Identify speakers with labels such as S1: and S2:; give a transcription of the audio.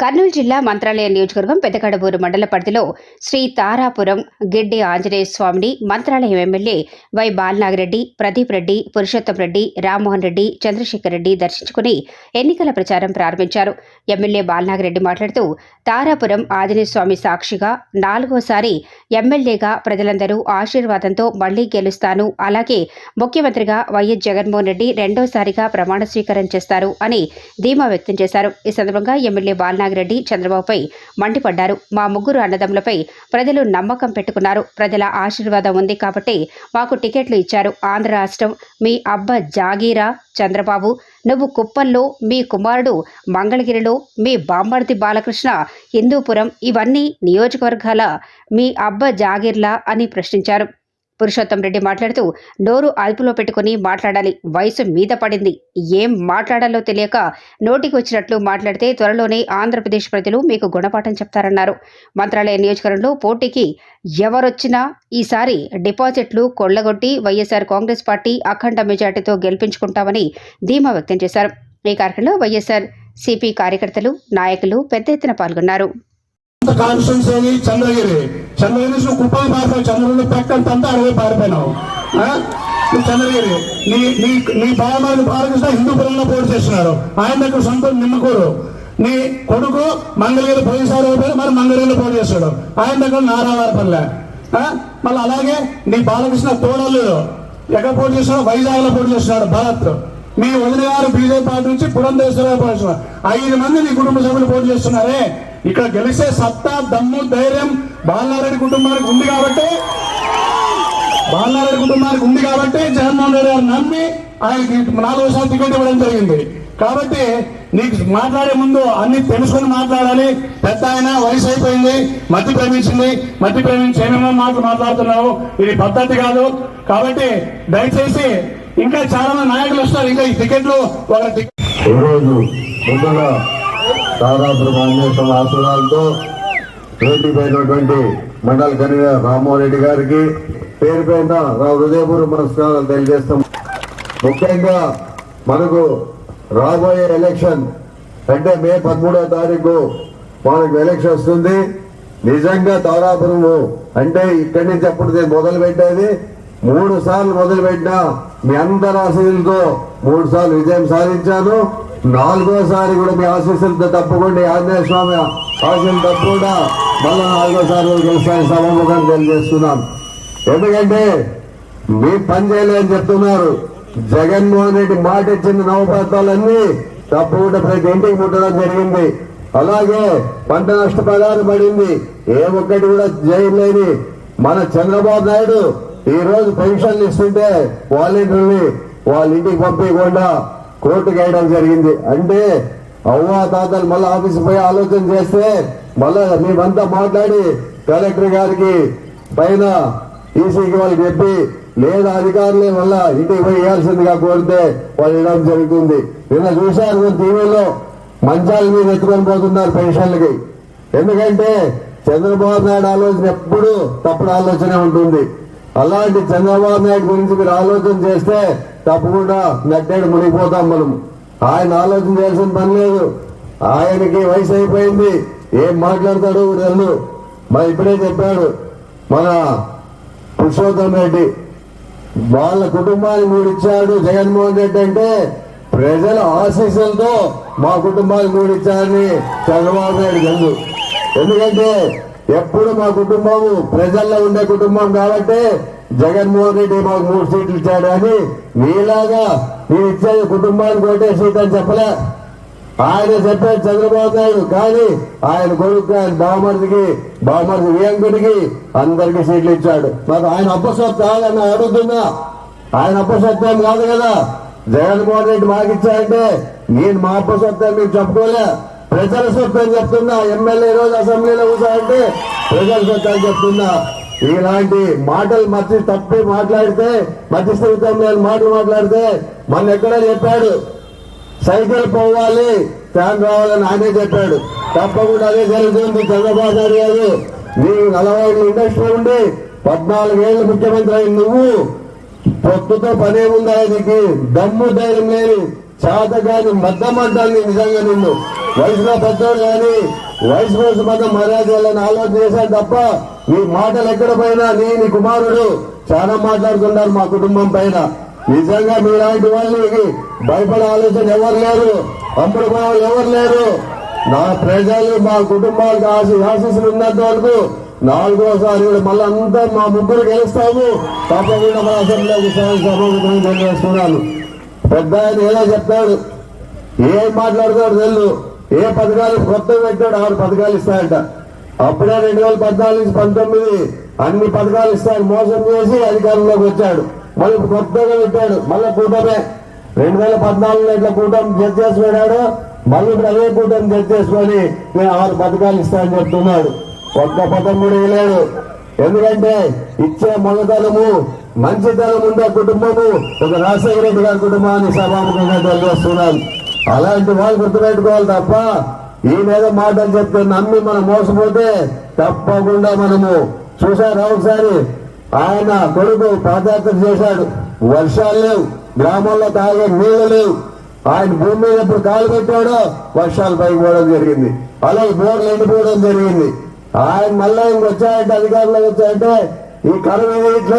S1: కర్నూలు జిల్లా మంత్రాలయ నియోజకవర్గం పెద్దకడబూరు మండల పరిధిలో శ్రీ తారాపురం గిడ్డి ఆంజనేయ స్వామిని మంత్రాలయం ఎమ్మెల్యే వై బాలనాగిరెడ్డి ప్రదీప్ రెడ్డి పురుషోత్తం రెడ్డి రామ్మోహన్ రెడ్డి చంద్రశేఖర్ రెడ్డి దర్శించుకుని ఎన్నికల ప్రచారం ప్రారంభించారు. ఎమ్మెల్యే బాలనాగిరెడ్డి మాట్లాడుతూ తారాపురం ఆంజనేయ స్వామి సాక్షిగా నాలుగోసారి ఎమ్మెల్యేగా ప్రజలందరూ ఆశీర్వాదంతో మళ్ళీ గెలుస్తాను అలాగే ముఖ్యమంత్రిగా వైఎస్ జగన్మోహన్ రెడ్డి రెండోసారిగా ప్రమాణ స్వీకారం చేస్తారు అని ధీమా వ్యక్తం చేశారు. ఈ సందర్భంగా ఎమ్మెల్యే రెడ్డి చంద్రబాబుపై మండిపడ్డారు. మా ముగ్గురు అన్నదమ్ములపై ప్రజలు నమ్మకం పెట్టుకున్నారు. ప్రజల ఆశీర్వాదం ఉంది కాబట్టి మాకు టికెట్లు ఇచ్చారు. ఆంధ్ర రాష్ట్రం మీ అబ్బ జాగీరా చంద్రబాబు. నువ్వు కుప్పంలో మీ కుమారుడు మంగళగిరిలో మీ బామ్మర్ది బాలకృష్ణ హిందూపురం ఇవన్నీ నియోజకవర్గాల మీ అబ్బ జాగీర్లా అని ప్రశ్నించారు. పురుషోత్తం రెడ్డి మాట్లాడుతూ నోరు అదుపులో పెట్టుకుని మాట్లాడాలి వయసు మీద పడింది. ఏం మాట్లాడాలో తెలియక నోటికి వచ్చినట్లు మాట్లాడితే త్వరలోనే ఆంధ్రప్రదేశ్ ప్రజలు మీకు గుణపాఠం చెప్తారన్నారు. మంత్రాలయ నియోజకవర్గంలో పోటీకి ఎవరొచ్చినా ఈసారి డిపాజిట్లు కొళ్ళగొట్టి వైఎస్ఆర్ కాంగ్రెస్ పార్టీ అఖండ మెజార్టీతో గెలిపించుకుంటామని ధీమా వ్యక్తం చేశారు. ఈ కార్యక్రమంలో వైఎస్ఆర్ సిపి కార్యకర్తలు నాయకులు పెద్ద ఎత్తున పాల్గొన్నారు.
S2: కాన్స్టిట్యున్సీ చంద్రగిరి. చంద్రగిరి నువ్వు కుప్పలు పారిపోయి చంద్రగిరి పక్కంతా అడవి పారిపోయినావు. ఆ? నువ్వు చంద్రగిరి. నీ నీ నీ బావమారి బాలకృష్ణ హిందూపురంలో పోటీ చేస్తున్నాడు ఆయన దగ్గర సొంత నిమ్మకూరు నీ కొడుకు మంగళగిరి పోయినసారి అయిపోయి మరి మంగళగిరిలో పోటీ చేస్తాడు ఆయన దగ్గర నారావారపల్లె ఆ? మళ్ళీ అలాగే నీ బాలకృష్ణ తోడల్లుడు. ఎక్కడ పోటీ చేస్తున్నాడు? వైజాగ్లో పోటీ చేస్తున్నాడు భరత్. మీ వదిన గారు బీజేపీ పార్టీ నుంచి పురంధేశ్వర పోటీ ఐదు మంది నీ కుటుంబ సభ్యులు పోటీ చేస్తున్నారే. ఇక్కడ గెలిచే సత్తా దమ్ము ధైర్యం బాలనారెడ్డి కుటుంబానికి ఉంది కాబట్టి బాలనారెడ్డి కుటుంబానికి ఉంది కాబట్టి జగన్మోహన్ రెడ్డి గారు నమ్మి ఆయనకి నాలుగోసారి టికెట్ ఇవ్వడం జరిగింది. కాబట్టి నీకు మాట్లాడే ముందు అన్ని తెలుసుకొని మాట్లాడాలి. పెద్ద ఆయన వయసు అయిపోయింది మట్టి ప్రేమించింది మట్టి ప్రేమించి ఏమేమో మాటలు మాట్లాడుతున్నావు. ఇది పద్ధతి కాదు. కాబట్టి దయచేసి ఇంకా చాలా మంది నాయకులు వస్తారు. ఇంకా ఈ టికెట్లు ఒక టికెట్
S3: ఈరోజు ముందుగా దాదాపు ఆంజనేయ పోయినటువంటి మండల కన్వీనర్ రామ్మోహన్ రెడ్డి గారికి పేరు పైన హృదయపూర్వ మనస్కారాలు తెలియజేస్తాం. ముఖ్యంగా మనకు రాబోయే ఎలక్షన్ అంటే మే పదమూడవ తారీఖు మనకు ఎలక్షన్ వస్తుంది. నిజంగా తారాపురము అంటే ఇక్కడి నుంచి అప్పుడు నేను మొదలు పెట్టేది మూడు సార్లు మొదలు పెట్టినా మీ అందరి ఆశీస్సులతో మూడు సార్లు విజయం సాధించాను. నాలుగోసారి కూడా మీ ఆశీస్సులతో తప్పకుండా ఆంజనేయ స్వామి ఆశీస్సులు తప్పకుండా మళ్ళా నాలుగోసారి కూడా గెలుస్తాను తెలియజేస్తున్నాం. ఎందుకంటే మీ పని చేయలేదని చెప్తున్నారు. జగన్మోహన్ రెడ్డి మాట ఇచ్చిన నవపత్రాలన్నీ తప్పకుండా ప్రతి ఇంటికి ముట్టడం జరిగింది. అలాగే పంట నష్టపరిహారం పడింది. ఏ ఒక్కటి కూడా చేయలేని మన చంద్రబాబు నాయుడు ఈ రోజు పెన్షన్లు ఇస్తుంటే వాలంటీర్ని వాళ్ళ ఇంటికి పంపించకుండా కోర్టుకు వేయడం జరిగింది. అంటే అవ్వా తాతలు మళ్ళీ ఆఫీస్ పోయి ఆలోచన చేస్తే మళ్ళా మేమంతా మాట్లాడి కలెక్టర్ గారికి పైన ఈసీకి వాళ్ళకి చెప్పి లేదా అధికారులే వల్ల ఇంటికి పోయి వేయాల్సిందిగా కోరితే వాళ్ళు ఇవ్వడం జరుగుతుంది. నిన్న చూశారు టీవీలో మంచాల మీద ఎత్తుకొని పోతున్నారు పెన్షన్లకి ఎందుకంటే చంద్రబాబు నాయుడు ఆలోచన ఎప్పుడు తప్పుడు ఆలోచనే ఉంటుంది. అలాంటి చంద్రబాబు నాయుడు గురించి మీరు ఆలోచన చేస్తే తప్పకుండా నట్టేడు మునిగిపోతాం మనం. ఆయన ఆలోచన చేయాల్సిన పని లేదు. ఆయనకి వయసు అయిపోయింది. ఏం మాట్లాడతాడు నన్ను మరి ఇప్పుడే చెప్పాడు మన పురుషోత్తం రెడ్డి. వాళ్ళ కుటుంబానికి మూడిచ్చాడు జగన్మోహన్ రెడ్డి అంటే ప్రజల ఆశీస్సులతో మా కుటుంబానికి మూడిచ్చారని చంద్రబాబు నాయుడు తెలుసు. ఎందుకంటే ఎప్పుడు మా కుటుంబము ప్రజల్లో ఉండే కుటుంబం కాబట్టి జగన్మోహన్ రెడ్డి మాకు మూడు సీట్లు ఇచ్చాడు అని మీలాగా మీరు ఇచ్చేది కుటుంబానికి ఒకటే సీట్ అని చెప్పలే. ఆయన చెప్పాడు చంద్రబాబు నాయుడు. కానీ ఆయన కొడుకు ఆయన బావమరిదికి బావమరిది వియంకుడికి అందరికి సీట్లు ఇచ్చాడు. మాకు ఆయన అప్పసత్వం కాదని అడుగుతున్నా. ఆయన అప్పసత్వం కాదు కదా. జగన్మోహన్ రెడ్డి మాకు ఇచ్చాడంటే నేను మా అప్పసత్వం మీకు చెప్పుకోలే. ప్రజల సొత్తు అని చెప్తున్నా ఎమ్మెల్యే రోజు అసెంబ్లీలో కూర్చోంటే ప్రజల సొత్తు అని చెప్తున్నా. ఇలాంటి మాటలు మర్చి తప్పి మాట్లాడితే మధ్య స్థితం లేని మాటలు మాట్లాడితే మన ఎక్కడో చెప్పాడు? సైకిల్ పోవాలి ఫ్యాన్ రావాలని ఆయనే చెప్పాడు. తప్పకుండా అదే జరుగుతుంది చంద్రబాబు నాయుడు గారు. నీవు నలభై ఇండస్ట్రీ ఉండి పద్నాలుగేళ్ళు ముఖ్యమంత్రి అయిన నువ్వు పొత్తుతో పనే ఉందా నీకు దమ్ము ధైర్యం లేని చేతగాని మద్దమంటాన్ని నిజంగా నిన్ను. వయసులో పెద్దోడు కానీ వయసు కోసం మద్దం మర్యాద వెళ్ళని ఆలోచన చేశాను తప్ప నీ మాటలు ఎక్కడ పోయినా నీ నీ కుమారుడు. చాలా మాట్లాడుతున్నారు మా కుటుంబం పైన. నిజంగా మీలాంటి వాళ్ళకి భయపడే ఆలోచన ఎవరు లేరు? అప్పుడు వాళ్ళు ఎవరు లేరు? నా ప్రజలు మా కుటుంబాలకు ఆశ ఆశీస్సులు ఉన్నంత వరకు నాలుగోసారి మళ్ళీ అంతా మా ముగ్గురు గెలుస్తాము. తప్పకుండా మన అసెంబ్లీకి సమావేశం తెలియజేస్తున్నాను పెద్ద ఆయన ఏదో చెప్తాడు ఏం మాట్లాడతాడు తెలు ఏ పథకాలు కొత్త పెట్టాడు ఆరు పథకాలు ఇస్తాయంట. అప్పుడే రెండు వేల పద్నాలుగు నుంచి పంతొమ్మిది అన్ని పథకాలు ఇస్తాడు మోసం చేసి అధికారంలోకి వచ్చాడు. మళ్ళీ కొత్తగా పెట్టాడు. మళ్ళీ కూటమే. రెండు వేల పద్నాలుగులో ఇట్లా కూటమి జడ్జ్ చేసి పెట్టాడు మళ్ళీ ఇప్పుడు అదే కూటమి జడ్జ్ చేసుకొని నేను ఆరు పథకాలు ఇస్తానని చెప్తున్నాడు. ఒక్క పథకం కూడా వేయలేడు ఎందుకంటే ఇచ్చే మగతనము మంచితనం ఉండే కుటుంబము ఒక రాజశేఖర రెడ్డి గారి కుటుంబాన్ని సభాముఖంగా తెలియజేస్తున్నాను అలాంటి వాళ్ళు గుర్తుపెట్టుకోవాలి తప్ప ఈ మీద మాటలు చెప్తే నమ్మి మనం మోసపోతే తప్పకుండా మనము చూసారా ఒకసారి? ఆయన కొడుకు పాదయాత్ర చేశాడు. వర్షాలు లేవు గ్రామాల్లో తాగే నీళ్ళు లేవు. ఆయన భూమి మీద ఎప్పుడు కాలు పెట్టాడో వర్షాలు పైకి పోవడం జరిగింది. అలాగే బోర్లు ఎండిపోవడం జరిగింది. ఆయన మళ్ళా ఇంకొచ్చాయంటే అధికారంలోకి వచ్చాయంటే ఈ కరువు ఇట్లా